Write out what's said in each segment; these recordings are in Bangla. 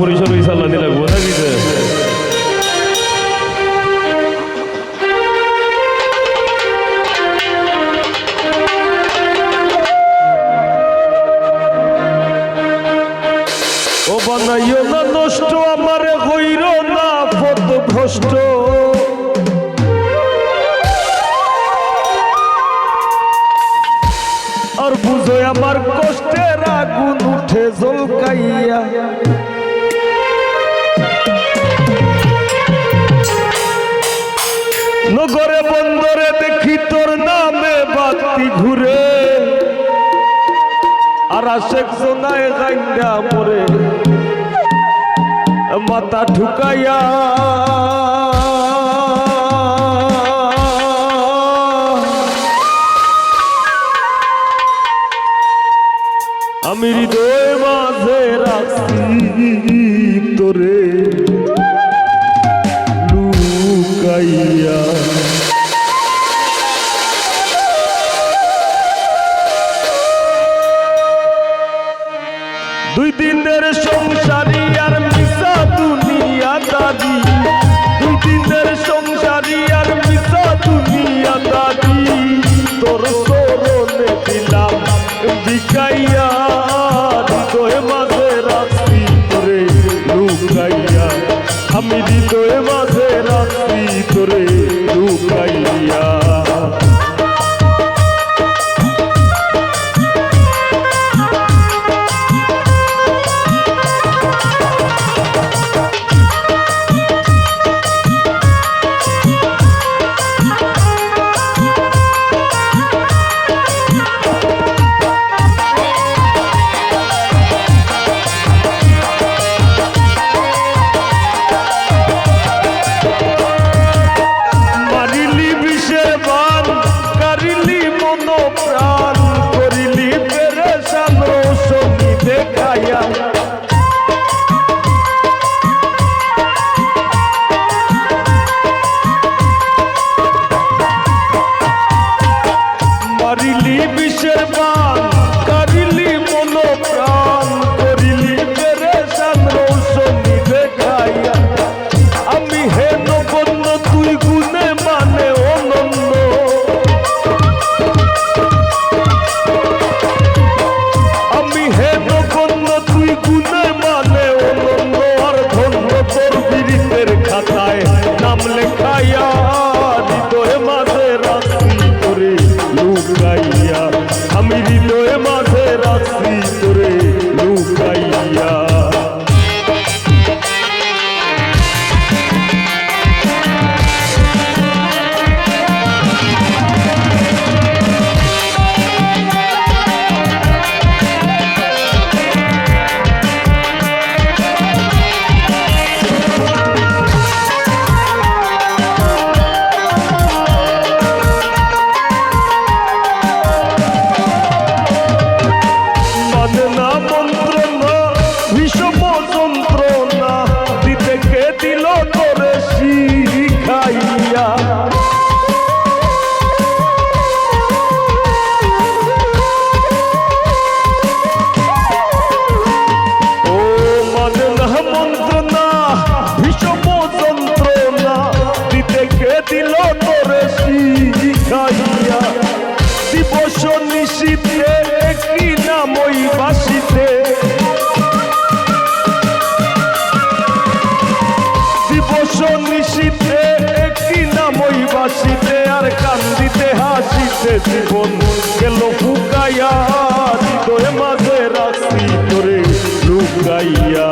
পরিসর ইসাল্লা দিলে বোঝা দিতে ও না নষ্ট আমার হইর না, পদ ভ্রষ্ট। আর বুঝো, আমার কষ্টের আগুন উঠে জলকাইয়া। নগরে বন্দরে দেখি তোর নামে বাতি ঘুরে। আর আশেক সোনায় গাইন্ডা পরে মাথা ঢুকাইয়া será লুকাইয়া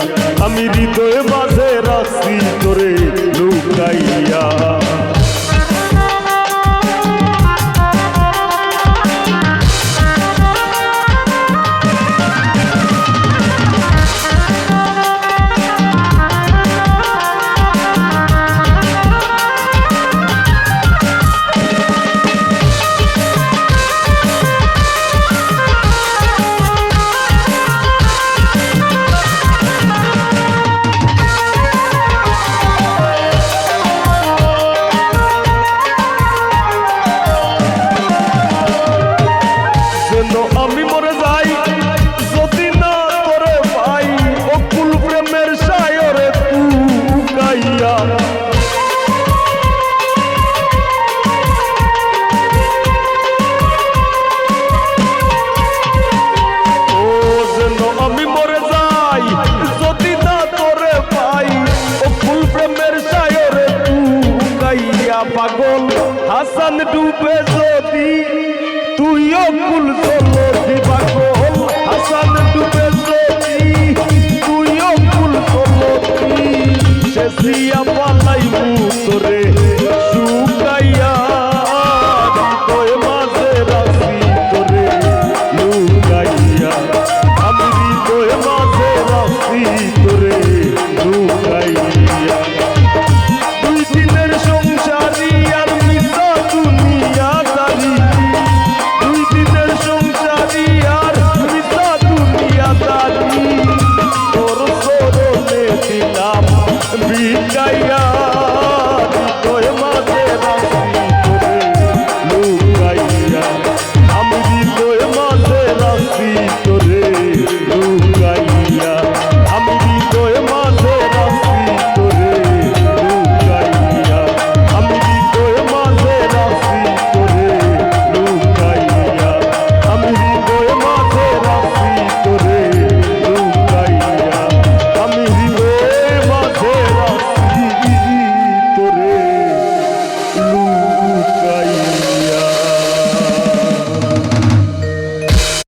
আমি হৃদয় বাজে রাখছি তোরে লুকাইয়া। রূপে